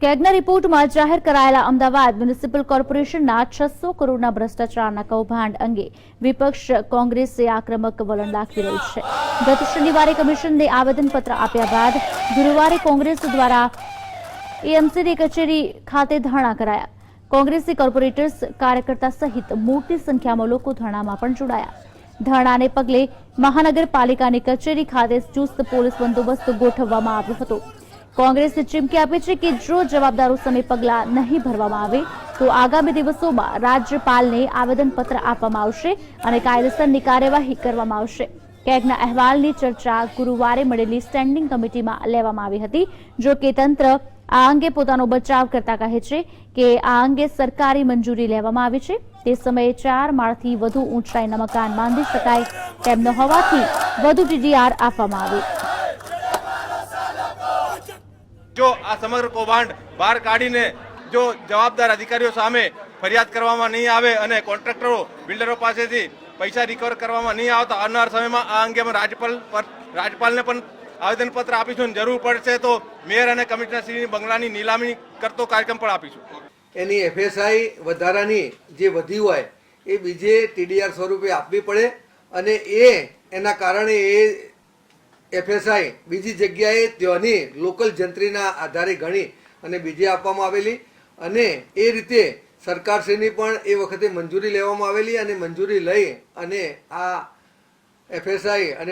કેગના રિપોર્ટમાં જાહેર કરાયેલા અમદાવાદ મ્યુનિસિપલ કોર્પોરેશનના છસો કરોડના ભ્રષ્ટાચારના કૌભાંડ અંગે વિપક્ષ કોંગ્રેસે આક્રમક વલણ દાખવી રહ્યું છે. ગત શનિવારે કમિશનને આવેદનપત્ર આપ્યા બાદ ગુરુવારે કોંગ્રેસ દ્વારા એએમસીની કચેરી ખાતે ધરણા કરાયા. કોંગ્રેસી કોર્પોરેટર્સ કાર્યકર્તા સહિત મોટી સંખ્યામાં લોકો ધરણામાં પણ જોડાયા. ધરણાને પગલે મહાનગરપાલિકાની કચેરી ખાતે ચુસ્ત પોલીસ બંદોબસ્ત ગોઠવવામાં આવ્યો હતો. કોંગ્રેસે ચીમકી આપી છે કે જો જવાબદારો સામે પગલાં નહીં ભરવામાં આવે, તો આગામી દિવસોમાં રાજ્યપાલને આવેદનપત્ર આપવામાં આવશે અને કાયદેસરની કાર્યવાહી કરવામાં આવશે. કેગના અહેવાલની ચર્ચા ગુરુવારે મળેલી સ્ટેન્ડિંગ કમિટીમાં લેવામાં આવી હતી, જો કે તંત્ર આ અંગે પોતાનો બચાવ કરતા કહે છે કે આ અંગે સરકારી મંજૂરી લેવામાં આવી છે. તે સમયે ચાર માળથી વધુ ઊંચાઈના મકાન બાંધી શકાય તેમ ન હોવાથી વધુ ટીડીઆર આપવામાં આવી જો આ સમગ્ર કૌભાંડ બહાર કાઢીને જો જવાબદાર અધિકારીઓ સામે ફરિયાદ કરવામાં નહીં આવે અને કોન્ટ્રાક્ટરો, બિલ્ડરો પાસેથી પૈસા રિકવર કરવામાં નહીં આવતા, આવનાર સમયમાં આ અંગે અમે રાજ્યપાલ પર- રાજ્યપાલને પણ આવેદનપત્ર આપીશું જરૂર પડશે તો મેયર અને કમિશનરશ્રીની બંગલાની નીલામી કરતો કાર્યક્રમ પણ આપીશું. એની એફએસઆઈ વધારાની જે વધી હોય, એ બીજે ટીડીઆર સ્વરૂપે આપવી પડે અને એ, એના કારણે એ એફએસઆઈ બીજી જગ્યાએ ત્યાંની લોકલ જંત્રીના આધારે ગણી અને બીજી આપવામાં આવેલી અને એ રીતે સરકારશ્રીની પણ એ વખતે મંજૂરી લેવામાં આવેલી અને મંજૂરી લઈ અને આ એફએસઆઈ અને